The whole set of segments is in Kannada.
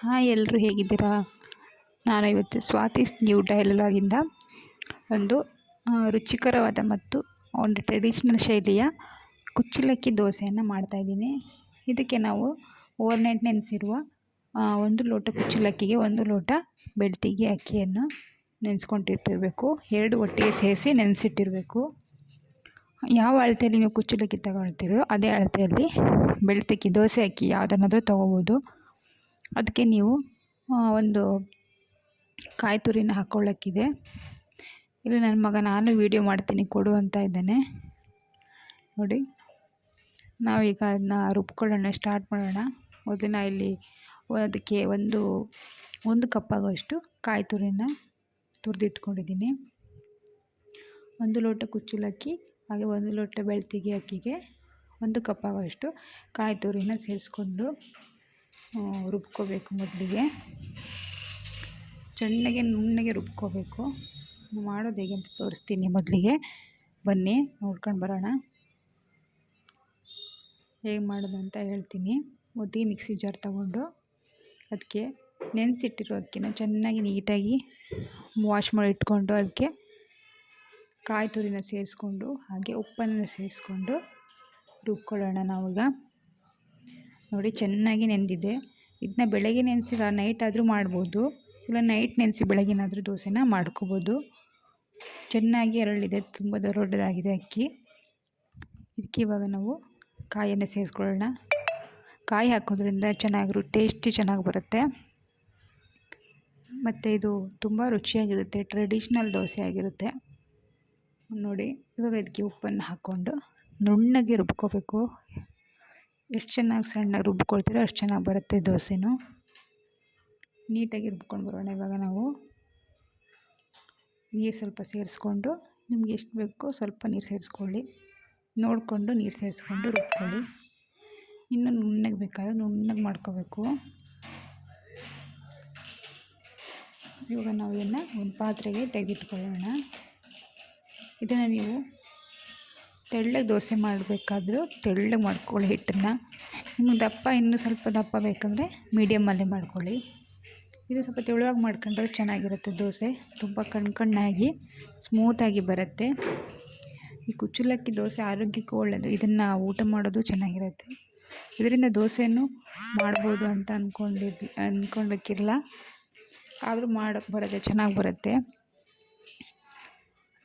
ಹಾಯ್ ಎಲ್ಲರೂ ಹೇಗಿದ್ದೀರಾ? ನಾನು ಇವತ್ತು ಸ್ವಾತಿ ನ್ಯೂ ಡೈಲಾಗಿಂದ ಒಂದು ರುಚಿಕರವಾದ ಮತ್ತು ಒಂದು ಟ್ರೆಡಿಷ್ನಲ್ ಶೈಲಿಯ ಕುಚ್ಚಲಕ್ಕಿ ದೋಸೆಯನ್ನು ಮಾಡ್ತಾಯಿದ್ದೀನಿ ಇದಕ್ಕೆ ನಾವು ಓವರ್ನೈಟ್ ನೆನೆಸಿರುವ ಒಂದು ಲೋಟ ಕುಚ್ಚಲಕ್ಕಿಗೆ ಒಂದು ಲೋಟ ಬೆಳ್ತಿಗೆ ಅಕ್ಕಿಯನ್ನು ನೆನೆಸ್ಕೊಂಡಿಟ್ಟಿರಬೇಕು. ಎರಡು ಒಟ್ಟಿಗೆ ಸೇರಿಸಿ ನೆನೆಸಿಟ್ಟಿರಬೇಕು. ಯಾವ ಅಳತೆಯಲ್ಲಿ ನೀವು ಕುಚ್ಚಲಕ್ಕಿ ತಗೊಳ್ತೀರೋ ಅದೇ ಅಳತೆಯಲ್ಲಿ ಬೆಳ್ತಿಕ್ಕಿ ದೋಸೆ ಅಕ್ಕಿ ಯಾವುದನ್ನಾದರೂ ತೊಗೋಬೋದು. ಅದಕ್ಕೆ ನೀವು ಒಂದು ಕಾಯಿ ತುರಿನ ಹಾಕ್ಕೊಳ್ಳೋಕ್ಕಿದೆ ಇಲ್ಲಿ ನನ್ನ ಮಗ ನಾನು ವೀಡಿಯೋ ಮಾಡ್ತೀನಿ, ಕೊಡು ಅಂತ ಇದ್ದಾನೆ. ನೋಡಿ. ನಾವೀಗ ಅದನ್ನ ರುಬ್ಕೊಳ್ಳೋಣ ಸ್ಟಾರ್ಟ್ ಮಾಡೋಣ. ಮೊದಲಿನ ಇಲ್ಲಿ ಅದಕ್ಕೆ ಒಂದು ಒಂದು ಕಪ್ ಆಗೋಷ್ಟು ಕಾಯಿ ತುರಿನ ತುರಿದಿಟ್ಕೊಂಡಿದ್ದೀನಿ. ಒಂದು ಲೋಟ ಕುಚ್ಚಲಕ್ಕಿ ಹಾಗೆ ಒಂದು ಲೋಟ ಬೆಳ್ತಿಗೆ ಅಕ್ಕಿಗೆ ಒಂದು ಕಪ್ ಆಗೋಷ್ಟು ಕಾಯಿ ತುರಿನ ಸೇರಿಸ್ಕೊಂಡು ರುಬ್ಕೋಬೇಕು ಮೊದಲಿಗೆ. ಚೆನ್ನಾಗೆ ನುಣ್ಣಗೆ ರುಬ್ಕೋಬೇಕು. ಮಾಡೋದು ಹೇಗೆ ಅಂತ ತೋರಿಸ್ತೀನಿ ಮೊದಲಿಗೆ. ಬನ್ನಿ, ನೋಡ್ಕೊಂಡು ಬರೋಣ. ಹೇಗೆ ಮಾಡೋದು ಅಂತ ಹೇಳ್ತೀನಿ. ಮೊದಲಿಗೆ ಮಿಕ್ಸಿ ಜಾರ್ ತಗೊಂಡು ಅದಕ್ಕೆ ನೆನೆಸಿಟ್ಟಿರೋ ಅಕ್ಕಿನ ಚೆನ್ನಾಗಿ ನೀಟಾಗಿ ವಾಶ್ ಮಾಡಿ ಇಟ್ಕೊಂಡು ಅದಕ್ಕೆ ಕಾಯಿ ತುರಿನ ಸೇರಿಸ್ಕೊಂಡು ಹಾಗೆ ಉಪ್ಪನ್ನು ಸೇರಿಸ್ಕೊಂಡು ರುಬ್ಕೊಳ್ಳೋಣ ನಾವೀಗ. ನೋಡಿ ಚೆನ್ನಾಗಿ ನೆಂದಿದೆ. ಇದನ್ನ ಬೆಳಗ್ಗೆ ನೆನೆಸಿ ನೈಟ್ ಆದರೂ ಮಾಡ್ಬೋದು. ಇಲ್ಲ ನೈಟ್ ನೆನೆಸಿ ಬೆಳಗ್ಗೆನಾದರೂ ದೋಸೆನ ಮಾಡ್ಕೋಬೋದು. ಚೆನ್ನಾಗಿ ಅರಳಿದೆ, ತುಂಬ ದೊಡ್ಡದಾಗಿದೆ ಅಕ್ಕಿ. ಇದಕ್ಕೆ ಇವಾಗ ನಾವು ಕಾಯನ್ನು ಸೇರಿಸ್ಕೊಳ್ಳೋಣ. ಕಾಯಿ ಹಾಕೋದ್ರಿಂದ ಚೆನ್ನಾಗಿರು ಟೇಸ್ಟಿ ಚೆನ್ನಾಗಿ ಬರುತ್ತೆ. ಮತ್ತು ಇದು ತುಂಬ ರುಚಿಯಾಗಿರುತ್ತೆ ಟ್ರೆಡಿಷ್ನಲ್ ದೋಸೆ ಆಗಿರುತ್ತೆ. ನೋಡಿ, ಇವಾಗ ಇದಕ್ಕೆ ಉಪ್ಪನ್ನು ಹಾಕ್ಕೊಂಡು ನುಣ್ಣಗೆ ರುಬ್ಕೋಬೇಕು. ಎಷ್ಟು ಚೆನ್ನಾಗಿ ಸಣ್ಣ ರುಬ್ಕೊಳ್ತೀರೋ ಅಷ್ಟು ಚೆನ್ನಾಗಿ ಬರುತ್ತೆ ದೋಸೆನೂ. ನೀಟಾಗಿ ರುಬ್ಕೊಂಡು ಬರೋಣ ಇವಾಗ ನಾವು. ನೀರು ಸ್ವಲ್ಪ ಸೇರಿಸ್ಕೊಂಡು, ನಿಮ್ಗೆ ಎಷ್ಟು ಬೇಕೋ ಸ್ವಲ್ಪ ನೀರು ಸೇರಿಸ್ಕೊಳ್ಳಿ. ನೋಡಿಕೊಂಡು ನೀರು ಸೇರಿಸ್ಕೊಂಡು ರುಬ್ಕೊಳ್ಳಿ. ಇನ್ನು ನುಣ್ಣಗೆ ಬೇಕಾದ್ರೆ ನುಣ್ಣಗೆ ಮಾಡ್ಕೋಬೇಕು. ಇವಾಗ ನಾವು ಇದನ್ನು ಒಂದು ಪಾತ್ರೆಗೆ ತೆಗೆದಿಟ್ಕೊಳ್ಳೋಣ ಇದನ್ನು ನೀವು ತೆಳ್ಳಗೆ ದೋಸೆ ಮಾಡಬೇಕಾದ್ರೂ ತೆಳ್ಳಗೆ ಮಾಡ್ಕೊಳ್ಳಿ ಹಿಟ್ಟನ್ನು. ನಿಮಗೆ ದಪ್ಪ, ಇನ್ನೂ ಸ್ವಲ್ಪ ದಪ್ಪ ಬೇಕಂದರೆ ಮೀಡಿಯಮಲ್ಲೇ ಮಾಡ್ಕೊಳ್ಳಿ. ಇದು ಸ್ವಲ್ಪ ತೆಳುವಾಗಿ ಮಾಡ್ಕೊಂಡ್ರೆ ಚೆನ್ನಾಗಿರುತ್ತೆ ದೋಸೆ. ತುಂಬ ಕಣ್ಕಣ್ಣಾಗಿ ಸ್ಮೂತಾಗಿ ಬರುತ್ತೆ. ಈ ಕುಚ್ಚಲಕ್ಕಿ ದೋಸೆ ಆರೋಗ್ಯಕ್ಕೂ ಒಳ್ಳೆಯದು ಇದನ್ನು ಊಟ ಮಾಡೋದು ಚೆನ್ನಾಗಿರುತ್ತೆ. ಇದರಿಂದ ದೋಸೆಯನ್ನು ಮಾಡ್ಬೋದು ಅಂತ ಅಂದ್ಕೊಂಡಿದ್ದು ಅಂದ್ಕೊಂಡಕ್ಕಿರಲ್ಲ ಆದರೂ ಮಾಡೋಕ್ಕೆ ಬರುತ್ತೆ, ಚೆನ್ನಾಗಿ ಬರುತ್ತೆ.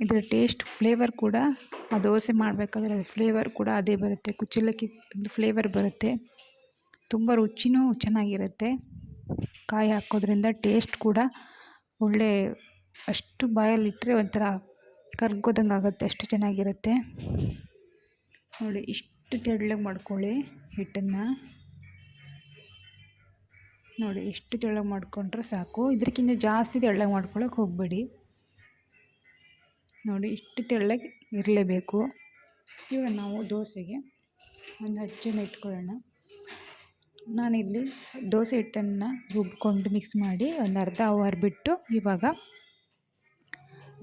ಇದರ ಟೇಸ್ಟ್ ಫ್ಲೇವರ್ ಕೂಡ ಆ ದೋಸೆ ಮಾಡಬೇಕಾದ್ರೆ ಅದು ಫ್ಲೇವರ್ ಕೂಡ ಅದೇ ಬರುತ್ತೆ. ಕುಚ್ಚಲಕ್ಕಿ ಫ್ಲೇವರ್ ಬರುತ್ತೆ. ತುಂಬ ರುಚಿನೂ ಚೆನ್ನಾಗಿರುತ್ತೆ. ಕಾಯಿ ಹಾಕೋದ್ರಿಂದ ಟೇಸ್ಟ್ ಕೂಡ ಒಳ್ಳೆ ಅಷ್ಟು ಬಾಯಲ್ಲಿಟ್ಟರೆ ಒಂಥರ ಕರ್ಗೋದಂಗೆ ಆಗುತ್ತೆ, ಅಷ್ಟು ಚೆನ್ನಾಗಿರುತ್ತೆ. ನೋಡಿ, ಇಷ್ಟು ತೆಳ್ಳಗೆ ಮಾಡ್ಕೊಳ್ಳಿ ಹಿಟ್ಟನ್ನು. ನೋಡಿ, ಎಷ್ಟು ತೆಳ್ಳಗೆ ಮಾಡ್ಕೊಂಡ್ರೆ ಸಾಕು. ಇದಕ್ಕಿಂತ ಜಾಸ್ತಿ ತೆಳ್ಳಗೆ ಮಾಡ್ಕೊಳ್ಳೋಕೆ ಹೋಗಬೇಡಿ. ನೋಡಿ ಇಷ್ಟು ತೆಳ್ಳಗೆ ಇರಲೇಬೇಕು. ಇವಾಗ ನಾವು ದೋಸೆಗೆ ಒಂದು ಹಚ್ಚನ್ನು ಇಟ್ಕೊಳ್ಳೋಣ. ನಾನಿಲ್ಲಿ ದೋಸೆ ಹಿಟ್ಟನ್ನು ರುಬ್ಕೊಂಡು ಮಿಕ್ಸ್ ಮಾಡಿ ಒಂದು ಅರ್ಧ ಅವರ್ ಬಿಟ್ಟು ಇವಾಗ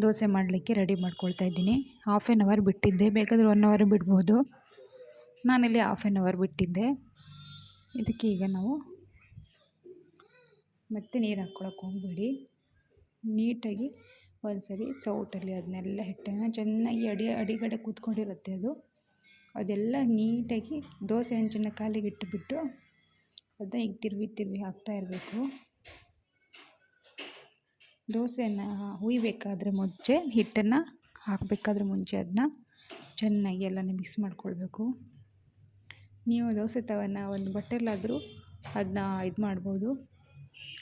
ದೋಸೆ ಮಾಡಲಿಕ್ಕೆ ರೆಡಿ ಮಾಡ್ಕೊಳ್ತಾ ಇದ್ದೀನಿ. ಹಾಫ್ ಆ್ಯನ್ ಅವರ್ ಬಿಟ್ಟಿದ್ದೆ. ಬೇಕಾದರೆ ಒನ್ ಅವರ್ ಬಿಡ್ಬೋದು. ನಾನಿಲ್ಲಿ ಹಾಫ್ ಆ್ಯನ್ ಅವರ್ ಬಿಟ್ಟಿದ್ದೆ. ಇದಕ್ಕೆ ಈಗ ನಾವು ಮತ್ತೆ ನೀರು ಹಾಕ್ಕೊಳಕ್ಕೆ ಹೋಗಬೇಡಿ. ನೀಟಾಗಿ ಒಂದು ಸರಿ ಸೌಟಲ್ಲಿ ಅದನ್ನೆಲ್ಲ ಹಿಟ್ಟನ್ನು ಚೆನ್ನಾಗಿ ಅಡಿ, ಅಡಿಗಡೆ ಕೂತ್ಕೊಂಡಿರುತ್ತೆ ಅದು. ಅದೆಲ್ಲ ನೀಟಾಗಿ ದೋಸೆ ಹಂಚನ್ನು ಕಾಲಿಗೆ ಇಟ್ಟುಬಿಟ್ಟು ಅದನ್ನ ಈಗ ತಿರುವಿ ತಿರುವಿ ಹಾಕ್ತಾ ಇರಬೇಕು. ದೋಸೆಯನ್ನು ಹುಯ್ಬೇಕಾದ್ರೆ ಮುಂಚೆ ಹಿಟ್ಟನ್ನು ಹಾಕಬೇಕಾದ್ರೆ ಮುಂಚೆ ಅದನ್ನ ಚೆನ್ನಾಗಿ ಎಲ್ಲನೇ ಮಿಕ್ಸ್ ಮಾಡ್ಕೊಳ್ಬೇಕು. ನೀವು ದೋಸೆ ತವನ ಒಂದು ಬಟ್ಟೆಲಾದರೂ ಅದನ್ನ ಇದು ಮಾಡ್ಬೋದು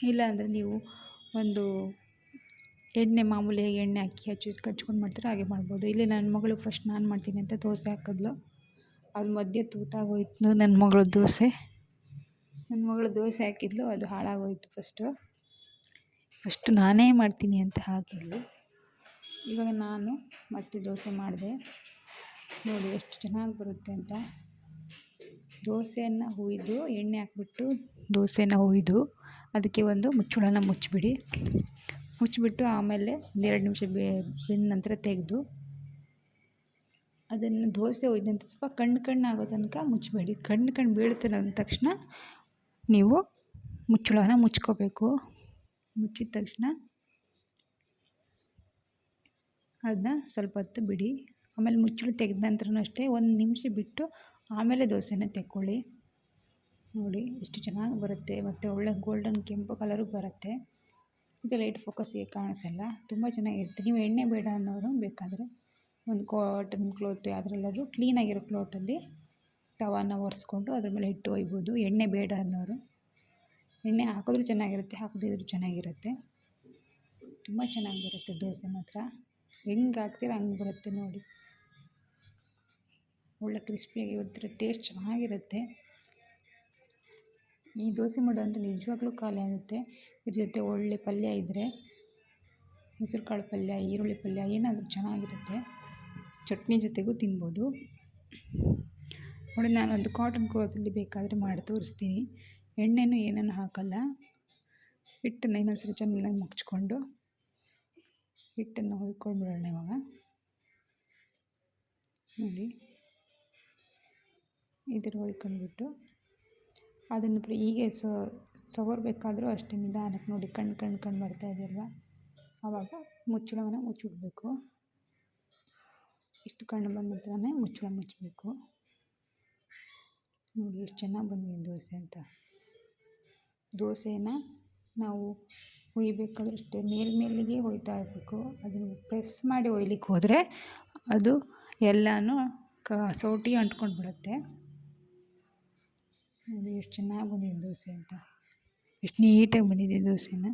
ಇಲ್ಲಾಂದರೆ ನೀವು ಒಂದು ಎಣ್ಣೆ ಮಾಮೂಲಿ ಹೇಗೆ ಎಣ್ಣೆ ಹಾಕಿ ಹಚ್ಚಿ ಕಚ್ಕೊಂಡು ಮಾಡ್ತೀರೋ ಹಾಗೆ ಮಾಡ್ಬೋದು. ಇಲ್ಲಿ ನನ್ನ ಮಗಳು ಫಸ್ಟ್ ನಾನು ಮಾಡ್ತೀನಿ ಅಂತ ದೋಸೆ ಹಾಕಿದ್ಲು. ಅದು ಮಧ್ಯೆ ತೂತಾಗೋಯ್ತು ನನ್ನ ಮಗಳ ದೋಸೆ. ನನ್ನ ಮಗಳು ದೋಸೆ ಹಾಕಿದ್ಲು, ಅದು ಹಾಳಾಗೋಯ್ತು ಫಸ್ಟು ಫಸ್ಟು ನಾನೇ ಮಾಡ್ತೀನಿ ಅಂತ ಹಾಕಿದ್ಲು. ಇವಾಗ ನಾನು ಮತ್ತೆ ದೋಸೆ ಮಾಡಿದೆ. ನೋಡಿ ಎಷ್ಟು ಚೆನ್ನಾಗಿ ಬರುತ್ತೆ ಅಂತ. ದೋಸೆಯನ್ನು ಹುಯ್ದು ಎಣ್ಣೆ ಹಾಕ್ಬಿಟ್ಟು ದೋಸೆನ ಹುಯ್ದು ಅದಕ್ಕೆ ಒಂದು ಮುಚ್ಚಳನ ಮುಚ್ಚಿಬಿಡಿ. ಮುಚ್ಚಿಬಿಟ್ಟು ಆಮೇಲೆ ಒಂದೆರಡು ನಿಮಿಷ ಬೆಂದ ನಂತರ ತೆಗೆದು ಅದನ್ನು ದೋಸೆ ಒಯ್ದಂತ ಸ್ವಲ್ಪ ಕಣ್ಣು ಕಣ್ಣು ಆಗೋ ತನಕ ಮುಚ್ಚಬೇಡಿ. ಕಣ್ಣು ಕಣ್ಣು ಬೀಳುತ್ತೆ ಅಂದ ತಕ್ಷಣ ನೀವು ಮುಚ್ಚಳನ ಮುಚ್ಕೋಬೇಕು. ಮುಚ್ಚಿದ ತಕ್ಷಣ ಅದನ್ನ ಸ್ವಲ್ಪ ಹೊತ್ತು ಬಿಡಿ. ಆಮೇಲೆ ಮುಚ್ಚಳು ತೆಗೆದ ನಂತರನೂ ಅಷ್ಟೇ ಒಂದು ನಿಮಿಷ ಬಿಟ್ಟು ಆಮೇಲೆ ದೋಸೆನ ತೆಕ್ಕೊಳ್ಳಿ. ನೋಡಿ ಎಷ್ಟು ಚೆನ್ನಾಗಿ ಬರುತ್ತೆ. ಮತ್ತು ಒಳ್ಳೆ ಗೋಲ್ಡನ್ ಕೆಂಪು ಕಲರು ಬರುತ್ತೆ. ಇದು ಲೈಟ್ ಫೋಕಸ್ಸಿಗೆ ಕಾಣಿಸಲ್ಲ. ತುಂಬ ಚೆನ್ನಾಗಿರುತ್ತೆ ನೀವು ಎಣ್ಣೆ ಬೇಡ ಅನ್ನೋರು ಬೇಕಾದರೆ ಒಂದು ಕಾಟನ್ ಕ್ಲೋತ್ ಯಾವುದ್ರಲ್ಲಾದ್ರೂ ಕ್ಲೀನಾಗಿರೋ ಕ್ಲೋತಲ್ಲಿ ತವಾನ ಒರೆಸ್ಕೊಂಡು ಅದ್ರ ಮೇಲೆ ಹಿಟ್ಟು ಒಯ್ಬೋದು. ಎಣ್ಣೆ ಬೇಡ ಅನ್ನೋರು. ಎಣ್ಣೆ ಹಾಕಿದ್ರೂ ಚೆನ್ನಾಗಿರುತ್ತೆ, ಹಾಕದಿದ್ರು ಚೆನ್ನಾಗಿರುತ್ತೆ. ತುಂಬ ಚೆನ್ನಾಗಿ ಬರುತ್ತೆ ದೋಸೆ ಮಾತ್ರ. ಹೆಂಗೆ ಹಾಕ್ತೀರ ಹಂಗೆ ಬರುತ್ತೆ ನೋಡಿ. ಒಳ್ಳೆ ಕ್ರಿಸ್ಪಿಯಾಗಿ ಒಂಥರ ಟೇಸ್ಟ್ ಚೆನ್ನಾಗಿರುತ್ತೆ. ಈ ದೋಸೆ ಮಾಡೋಂಥ ನಿಜವಾಗ್ಲೂ ಖಾಲಿ ಆಗುತ್ತೆ. ಇದ್ರ ಜೊತೆ ಒಳ್ಳೆ ಪಲ್ಯ ಇದ್ದರೆ ಹೆಸರು ಕಾಳು ಪಲ್ಯ, ಈರುಳ್ಳಿ ಪಲ್ಯ ಏನಾದರೂ ಚೆನ್ನಾಗಿರುತ್ತೆ. ಚಟ್ನಿ ಜೊತೆಗೂ ತಿನ್ಬೋದು. ನೋಡಿ ನಾನು ಒಂದು ಕಾಟನ್ ಕ್ಲೋತಲ್ಲಿ ಬೇಕಾದರೆ ಮಾಡಿ ತೋರಿಸ್ತೀನಿ. ಎಣ್ಣೆನೂ ಏನನ್ನು ಹಾಕಲ್ಲ. ಹಿಟ್ಟನ್ನು ಇನ್ನೊಂದ್ಸಲ ಚೆನ್ನಾಗಿ ಮುಚ್ಕೊಂಡು, ಹಿಟ್ಟನ್ನು ಹೊಯ್ಕೊಂಡ್ಬಿಡೋಣ ಇವಾಗ. ನೋಡಿ ಈ ಥರ ಹೊಯ್ಕೊಂಡ್ಬಿಟ್ಟು ಅದನ್ನು ಹೀಗೆ ಸವರಬೇಕಾದ್ರೂ ಅಷ್ಟೇ ನಿಧಾನಕ್ಕೆ ನೋಡಿ ಕಣ್ಣು ಕಣ್ಣು ಕಣ್ಣು ಬರ್ತಾ ಇದೆಯಲ್ವ? ಆವಾಗ ಮುಚ್ಚಳವನ್ನು ಮುಚ್ಚಿಬಿಡ್ಬೇಕು ಇಷ್ಟು ಕಣ್ಣು ಬಂದ ನಂತರನೇ ಮುಚ್ಚಳ ಮುಚ್ಚಬೇಕು ನೋಡಿ ಎಷ್ಟು ಚೆನ್ನಾಗಿ ಬಂದಿದೆ ದೋಸೆ ಅಂತ. ದೋಸೆನ ನಾವು ಹುಯ್ಬೇಕಾದ್ರೂ ಅಷ್ಟೇ ಮೇಲ್ಮೇಲಿಗೆ ಹೊಯ್ತಾ ಇರಬೇಕು. ಅದನ್ನು ಪ್ರೆಸ್ ಮಾಡಿ ಹೊಯ್ಲಿಕ್ಕೆ ಹೋದರೆ ಅದು ಎಲ್ಲನೂ ಸೌಟಿ ಅಂಟ್ಕೊಂಡು ಬಿಡುತ್ತೆ ನೋಡಿ ಎಷ್ಟು ಚೆನ್ನಾಗಿ ಬಂದಿದೆ ದೋಸೆ ಅಂತ. ಎಷ್ಟು ನೀಟಾಗಿ ಬಂದಿದೆ ದೋಸೆನ.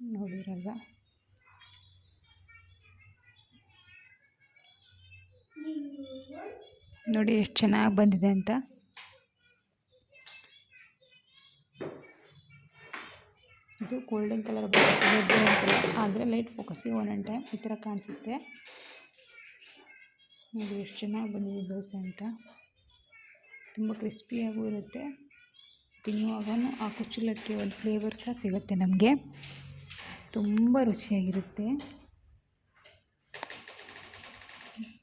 ನೋಡಿರಲ್ಲ ನೋಡಿ ಎಷ್ಟು ಚೆನ್ನಾಗಿ ಬಂದಿದೆ ಅಂತ. ಗೋಲ್ಡನ್ ಕಲರ್ ಬರುತ್ತೆ ಆದರೆ ಲೈಟ್ ಫೋಕಸ್ಸಿಗೆ ಒಂದೊಂದು ಟೈಮ್ ಈ ಥರ ಕಾಣಿಸುತ್ತೆ. ನೋಡಿ ಎಷ್ಟು ಚೆನ್ನಾಗಿ ಬಂದಿದೆ ದೋಸೆ ಅಂತ. ತುಂಬ ಕ್ರಿಸ್ಪಿಯಾಗೂ ಇರುತ್ತೆ. ತಿನ್ನುವಾಗ ಆ ಕುಚ್ಚಲಕ್ಕಿ ಒಂದು ಫ್ಲೇವರ್ ಸಹ ಸಿಗುತ್ತೆ ನಮಗೆ. ತುಂಬ ರುಚಿಯಾಗಿರುತ್ತೆ.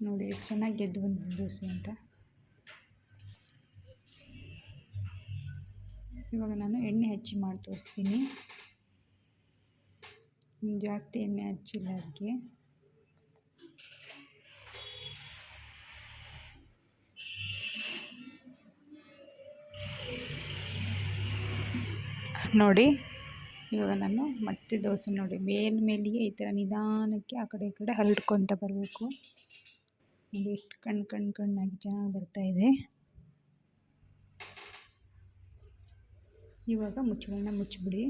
ನೋಡಿ ಎಷ್ಟು ಚೆನ್ನಾಗಿ ಗೆದ್ದು ಬಂದಿದೆ ದೋಸೆ ಅಂತ. ಇವಾಗ ನಾನು ಎಣ್ಣೆ ಹಚ್ಚಿ ಮಾಡಿ ತೋರಿಸ್ತೀನಿ. ಜಾಸ್ತಿ ಎಣ್ಣೆ ಹಚ್ಚಿಲ್ಲ ಅದಕ್ಕೆ. ನೋಡಿ, ಇವಾಗ ನಾನು ಮತ್ತೆ ದೋಸೆ ನೋಡಿ. ಮೇಲ್ ಮೇಲಿಗೆ ಈ ಥರ ನಿಧಾನಕ್ಕೆ ಆ ಕಡೆ ಈ ಕಡೆ ಹರಡ್ಕೊತ ಬರಬೇಕು. ನೋಡಿ, ಎಷ್ಟು ಕಣ್ಣು ಕಣ್ಣು ಕಣ್ಣಾಗಿ ಚೆನ್ನಾಗಿ ಬರ್ತಾಯಿದೆ ಇವಾಗ ಮುಚ್ಚಳನ ಮುಚ್ಚಿಬಿಡಿ.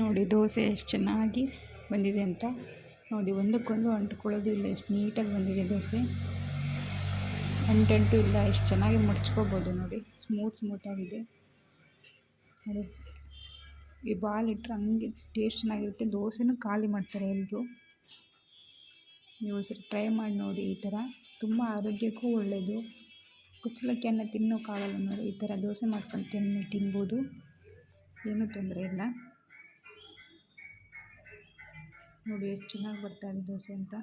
ನೋಡಿ ದೋಸೆ ಎಷ್ಟು ಚೆನ್ನಾಗಿ ಬಂದಿದೆ ಅಂತ. ನೋಡಿ ಒಂದಕ್ಕೊಂದು ಅಂಟ್ಕೊಳ್ಳೋದು ಇಲ್ಲ, ಎಷ್ಟು ನೀಟಾಗಿ ಬಂದಿದೆ ದೋಸೆ. ಅಂಟಂಟು ಇಲ್ಲ, ಎಷ್ಟು ಚೆನ್ನಾಗಿ ಮಡ್ಚ್ಕೋಬೋದು ನೋಡಿ, ಸ್ಮೂತ್ ಸ್ಮೂತಾಗಿದೆ ನೋಡಿ, ಈ ಬಾಲ್ ಇಟ್ಟರೆ ಹಂಗೆ ಟೇಸ್ಟ್ ಚೆನ್ನಾಗಿರುತ್ತೆ. ದೋಸೆನೂ ಖಾಲಿ ಮಾಡ್ತಾರೆ ಎಲ್ಲರೂ ನೀವು ಸರಿ ಟ್ರೈ ಮಾಡಿ ನೋಡಿ, ಈ ಥರ. ತುಂಬ ಆರೋಗ್ಯಕ್ಕೂ ಒಳ್ಳೆಯದು ಕುಚ್ಚಲಕ್ಕಿಯನ್ನು ತಿನ್ನೋಕ್ಕಾಗಲ್ಲ ನೋಡಿ, ಈ ಥರ ದೋಸೆ ಮಾಡ್ಕೊಂಡು ತಿನ್ನು ತಿನ್ಬೋದು. ಏನೂ ತೊಂದರೆ ಇಲ್ಲ. ನೋಡಿ ಎಷ್ಟು ಚೆನ್ನಾಗಿ ಬರ್ತಾ ಇದೆ ದೋಸೆ ಅಂತ.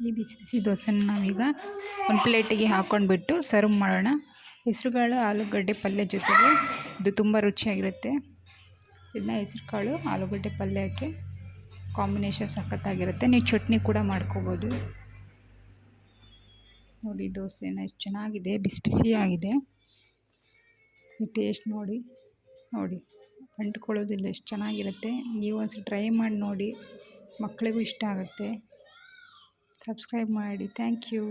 ಈ ಬಿಸಿ ಬಿಸಿ ದೋಸೆನ ನಾವೀಗ ಒಂದು ಪ್ಲೇಟಿಗೆ ಹಾಕ್ಕೊಂಡ್ಬಿಟ್ಟು ಸರ್ವ್ ಮಾಡೋಣ. ಹೆಸರುಕಾಳು ಆಲೂಗಡ್ಡೆ ಪಲ್ಯ ಜೊತೆಗೆ. ಇದು ತುಂಬ ರುಚಿಯಾಗಿರುತ್ತೆ. ಇದನ್ನ ಹೆಸರುಕಾಳು, ಆಲೂಗಡ್ಡೆ ಪಲ್ಯಕ್ಕೆ ಕಾಂಬಿನೇಷನ್ ಸಖತ್ತಾಗಿರುತ್ತೆ. ನೀವು ಚಟ್ನಿ ಕೂಡ ಮಾಡ್ಕೋಬೋದು. ನೋಡಿ ದೋಸೆನ ಎಷ್ಟು ಚೆನ್ನಾಗಿದೆ. ಬಿಸಿ ಬಿಸಿಯಾಗಿದೆ. ಈ ಟೇಸ್ಟ್ ನೋಡಿ. ನೋಡಿ ಅಂಟ್ಕೊಳ್ಳೋದಿಲ್ಲ ಎಷ್ಟು ಚೆನ್ನಾಗಿರುತ್ತೆ. ನೀವು ಒಂದ್ಸಲ ಟ್ರೈ ಮಾಡಿ ನೋಡಿ. ಮಕ್ಕಳಿಗೂ ಇಷ್ಟ ಆಗುತ್ತೆ. ಸಬ್ಸ್ಕ್ರೈಬ್ ಮಾಡಿ. Thank you